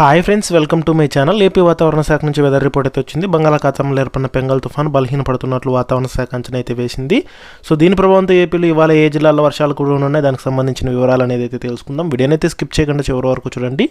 Hi friends welcome to my channel. AP వాతావరణ శాఖ నుంచి వెదర్ రిపోర్ట్ అయితే వచ్చింది. బంగాళాఖాతంలో ఏర్పడిన పెంగల్ తుఫాన్ బలహీనపడుతున్నట్లు వాతావరణ శాఖ అంచనా అయితే వేసింది. సో దీని ప్రభావంతో ఏపీలో ఇవాళ ఏ జిల్లాల్లో వర్షాలు కూడా ఉన్నాయి దానికి సంబంధించిన వివరాలు అనేది అయితే తెలుసుకుందాం. వీడియోనైతే స్కిప్ చేయకుండా చివరి వరకు చూడండి.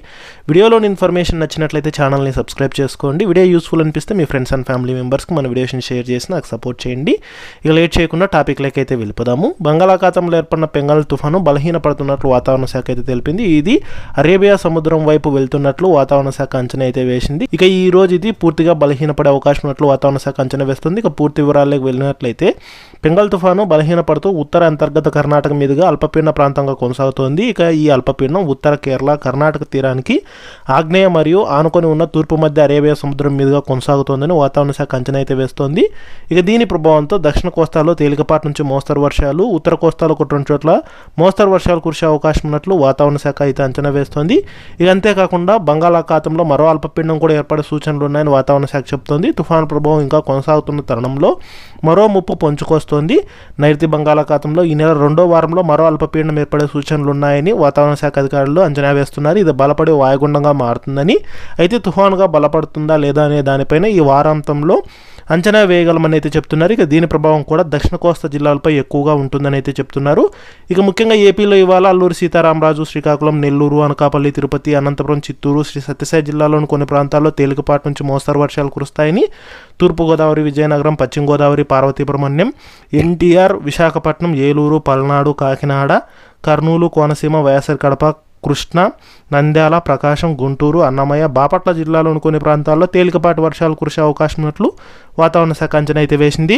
వీడియోలోని ఇన్ఫర్మేషన్ నచ్చినట్లయితే ఛానల్ని సబ్స్క్రైబ్ చేసుకోండి. వీడియో యూస్ఫుల్ అనిపిస్తే మీ ఫ్రెండ్స్ అండ్ ఫ్యామిలీ మెంబర్స్కి మన వీడియోస్ని షేర్ చేసి నాకు సపోర్ట్ చేయండి. ఇక లేట్ చేయకుండా టాపిక్లకి అయితే వెళ్ళిపోదాము. బంగాళాఖాతంలో ఏర్పడిన పెంగల్ తుఫాను బలహీనపడుతున్నట్లు వాతావరణ శాఖ అయితే తెలిపింది. ఇది అరేబియా సముద్రం వైపు వెళ్తున్నట్లు వాతావరణ శాఖ అంచనా అయితే వేసింది. ఇక ఈ రోజు ఇది పూర్తిగా బలహీనపడే అవకాశం ఉన్నట్లు వాతావరణ శాఖ అంచనా వేస్తుంది. ఇక పూర్తి వివరాల్లోకి వెళ్ళినట్లయితే పెంగల్ తుఫాను బలహీనపడుతూ ఉత్తర అంతర్గత కర్ణాటక మీదుగా అల్పపీడన ప్రాంతంగా కొనసాగుతోంది. ఇక ఈ అల్పపీడనం ఉత్తర కేరళ కర్ణాటక తీరానికి ఆగ్నేయ మరియు ఆనుకొని ఉన్న తూర్పు మధ్య అరేబియా సముద్రం మీదుగా కొనసాగుతోందని వాతావరణ శాఖ అంచనా అయితే వేస్తోంది. ఇక దీని ప్రభావంతో దక్షిణ కోస్తాలో తేలికపాటి నుంచి మోస్తరు వర్షాలు ఉత్తర కోస్తాలో ఒక రెండు చోట్ల మోస్తరు వర్షాలు కురిసే అవకాశం ఉన్నట్లు వాతావరణ శాఖ అయితే అంచనా వేస్తోంది. ఇక అంతేకాకుండా బంగాళాఖాతంలో మరో అల్పపీడనం కూడా ఏర్పడే సూచనలు ఉన్నాయని వాతావరణ శాఖ చెబుతోంది. తుఫాను ప్రభావం ఇంకా కొనసాగుతున్న తరుణంలో మరో ముప్పు పొంచుకొస్తోంది నైరుతి బంగాళాఖాతంలో ఈ నెల రెండో వారంలో మరో అల్పపీడనం ఏర్పడే సూచనలు ఉన్నాయని వాతావరణ శాఖ అధికారులు అంచనా వేస్తున్నారు. ఇది బలపడి వాయుగుండంగా మారుతుందని. అయితే తుఫాన్గా బలపడుతుందా లేదా అనే దానిపైన ఈ వారాంతంలో అంచనా వేయగలమని అయితే చెప్తున్నారు. ఇక దీని ప్రభావం కూడా దక్షిణ కోస్తా జిల్లాలపై ఎక్కువగా ఉంటుందని అయితే చెప్తున్నారు. ఇక ముఖ్యంగా ఏపీలో ఇవాళ అల్లూరు సీతారామరాజు శ్రీకాకుళం నెల్లూరు అనకాపల్లి తిరుపతి అనంతపురం చిత్తూరు శ్రీ సత్యసాయి జిల్లాలోని కొన్ని ప్రాంతాల్లో తేలికపాటి నుంచి మోస్తరు వర్షాలు కురుస్తాయని తూర్పుగోదావరి విజయనగరం పశ్చిమ గోదావరి పార్వతీపురమణ్యం ఎన్టీఆర్ విశాఖపట్నం ఏలూరు పల్నాడు కాకినాడ కర్నూలు కోనసీమ వైఎస్ఆర్ కడప కృష్ణ నంద్యాల ప్రకాశం గుంటూరు అన్నమయ్య బాపట్ల జిల్లాలోని కొన్ని ప్రాంతాల్లో తేలికపాటి వర్షాలు కురిసే అవకాశం ఉన్నట్లు వాతావరణ శాఖ అంచనా అయితే వేసింది.